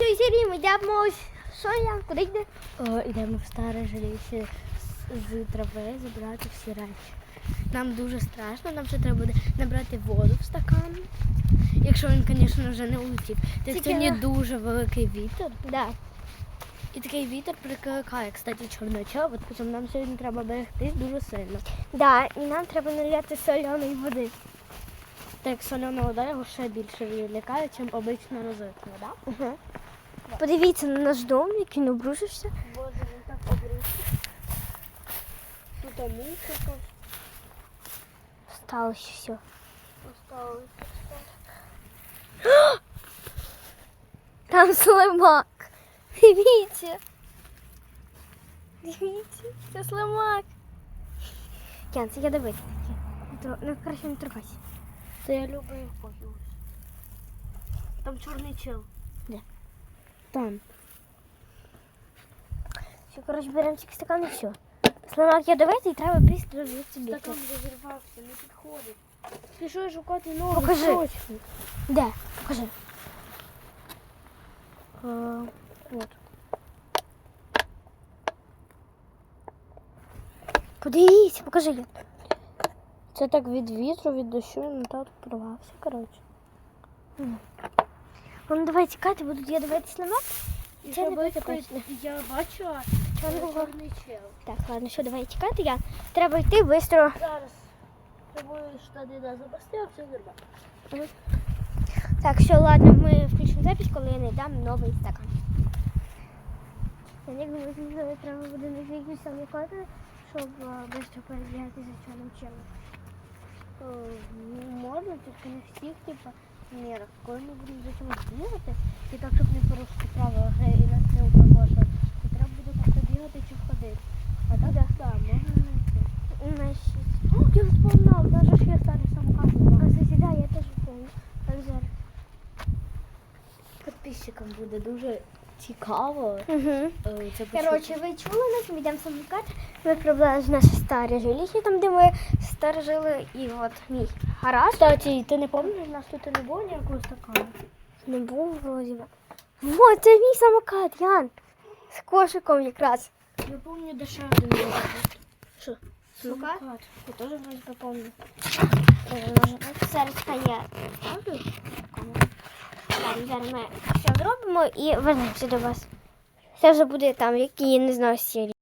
цій серії ми йдемо. Що я? Куди йде? О, йдемо в старе жилище з, трави забрати всі речі. Нам дуже страшно, нам ще треба буде набрати воду в стакан. Якщо він, звісно, вже не улетів. Так Тільки сьогодні дуже великий вітер. Да. І такий вітер прикликає, кстати, чорноча, от потім нам сьогодні треба берегтись дуже сильно. Да, і нам треба наляти соляної води. Так як солена вода його ще більше лякає, ніж обична розлита вода. Угу. Подивіться на наш дом, який не обрушився. Боже, він так обрушив. Тут мусорка Сталося все. осталась. Там слимак. Дивіться. Дивіться, це слимак. Ян, це я дивити. Ну, краще не торкайся. Та я люблю їх похилити. Там чорний чел. Де? Там. Все, коротше, беремо тільки стакан і все. Слимак я дивити і треба быстро звідси бігти. Стакан розірвався, не підходить. Пішов шукати новий Покажи. срочно. Де? Покажи. А, от. Подивіться, покажи. Ян. Це так від вітру, від дощу, він так порвався, коротше. Ну, давай тікати, бо тут я. І Це не буде точно. Я бачила Чорного. чорний чел. Так, ладно, що, давай тікати, я. Треба йти швидко. Зараз тобою штани на запасти, а все нормально. Так, все, ладно, ми включимо запись, коли я знайдам новий стакан. Я не думаю, треба буде на якісь самі коди, щоб швидко перебігати за чорним челом. Е, Можна, тільки не всіх, типу, мірах. Коли ми будемо за чимось бігати, і так, щоб не порушити правила гри і нас не упакоша, то треба буде просто бігати чи ходити. А так, так, да, можна знайти. Наші. О, я вспомнив, навіть ж я старий самокат. А сусіда, я теж помню. Так зараз. Підписчикам буде дуже цікаво. Угу. Це Коротше, ви чули нас, ми йдемо самокат. Ми прибули в наше старе жилище, там, де ми старе жили, і от мій гараж. Кстати, ти не пам'ятаєш, у нас тут не було ніякого стакану? Не був вроді. би. Вот, це мій самокат, Ян. З кошиком якраз. Я пам'ятаю, де ще один був. Що? Самокат? Я теж вроді пам'ятаю. Зараз хай я ставлю. Зараз ми все зробимо і вернемося до вас. Це вже буде там, які, не знаю, серії.